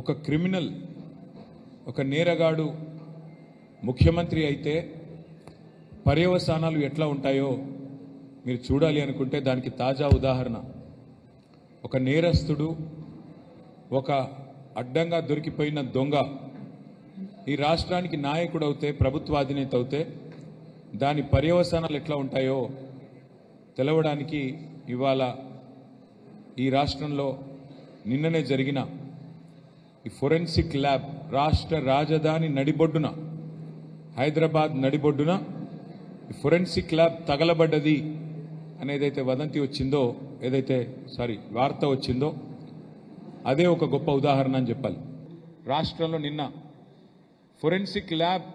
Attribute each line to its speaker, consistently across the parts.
Speaker 1: ఒక క్రిమినల్ ఒక నేరగాడు ముఖ్యమంత్రి అయితే పర్యవసానాలు ఎట్లా ఉంటాయో మీరు చూడాలి అనుకుంటే దానికి తాజా ఉదాహరణ. ఒక నేరస్తుడు ఒక అడ్డంగా దొరికిపోయిన దొంగ ఈ రాష్ట్రానికి నాయకుడు అవుతే ప్రభుత్వ అధినేత అవుతే దాని పర్యవసానాలు ఎట్లా ఉంటాయో తెలవడానికి ఇవాళ ఈ రాష్ట్రంలో నిన్ననే జరిగిన ఈ ఫొరెన్సిక్ ల్యాబ్ రాష్ట్ర రాజధాని నడిబొడ్డున హైదరాబాద్ నడిబొడ్డున ఈ ఫొరెన్సిక్ ల్యాబ్ తగలబడ్డది అనేదైతే వదంతి వచ్చిందో ఏదైతే సారీ వార్త వచ్చిందో అదే ఒక గొప్ప ఉదాహరణ అని చెప్పాలి. రాష్ట్రంలో నిన్న ఫొరెన్సిక్ ల్యాబ్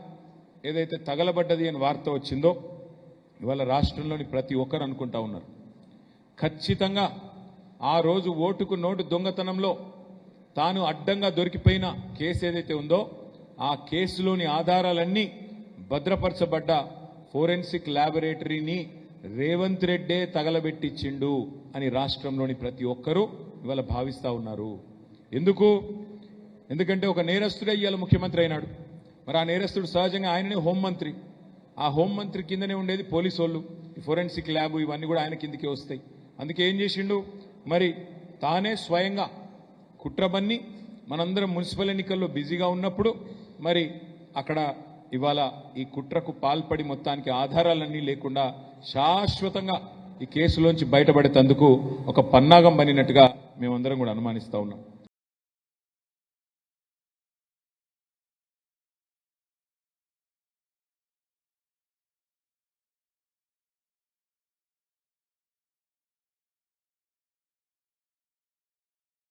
Speaker 1: ఏదైతే తగలబడ్డది అని వార్త వచ్చిందో ఇవాళ రాష్ట్రంలోని ప్రతి ఒక్కరు అనుకుంటా ఉన్నారు. ఖచ్చితంగా ఆ రోజు ఓటుకు నోటు దొంగతనంలో తాను అడ్డంగా దొరికిపోయిన కేసు ఏదైతే ఉందో ఆ కేసులోని ఆధారాలన్నీ భద్రపరచబడ్డ ఫోరెన్సిక్ ల్యాబొరేటరీని రేవంత్ రెడ్డే తగలబెట్టించిండు అని రాష్ట్రంలోని ప్రతి ఒక్కరూ ఇవాళ భావిస్తా ఉన్నారు. ఎందుకు? ఎందుకంటే ఒక నేరస్తుడే ఇవాళ ముఖ్యమంత్రి అయినాడు. మరి ఆ నేరస్తుడు సహజంగా ఆయననే హోంమంత్రి ఆ హోంమంత్రి కిందనే ఉండేది పోలీసు వాళ్ళు ఈ ఫోరెన్సిక్ ల్యాబ్ ఇవన్నీ కూడా ఆయన కిందకే వస్తాయి. అందుకే ఏం చేసిండు? మరి తానే స్వయంగా కుట్రబన్ని మనందరం మున్సిపల్ ఎన్నికల్లో బిజీగా ఉన్నప్పుడు మరి అక్కడ ఇవాళ ఈ కుట్రకు పాల్పడి మొత్తానికి ఆధారాలన్నీ లేకుండా శాశ్వతంగా ఈ కేసులోంచి బయటపడేటందుకు ఒక పన్నాగం బనినట్టుగా మేమందరం కూడా అనుమానిస్తూ ఉన్నాం.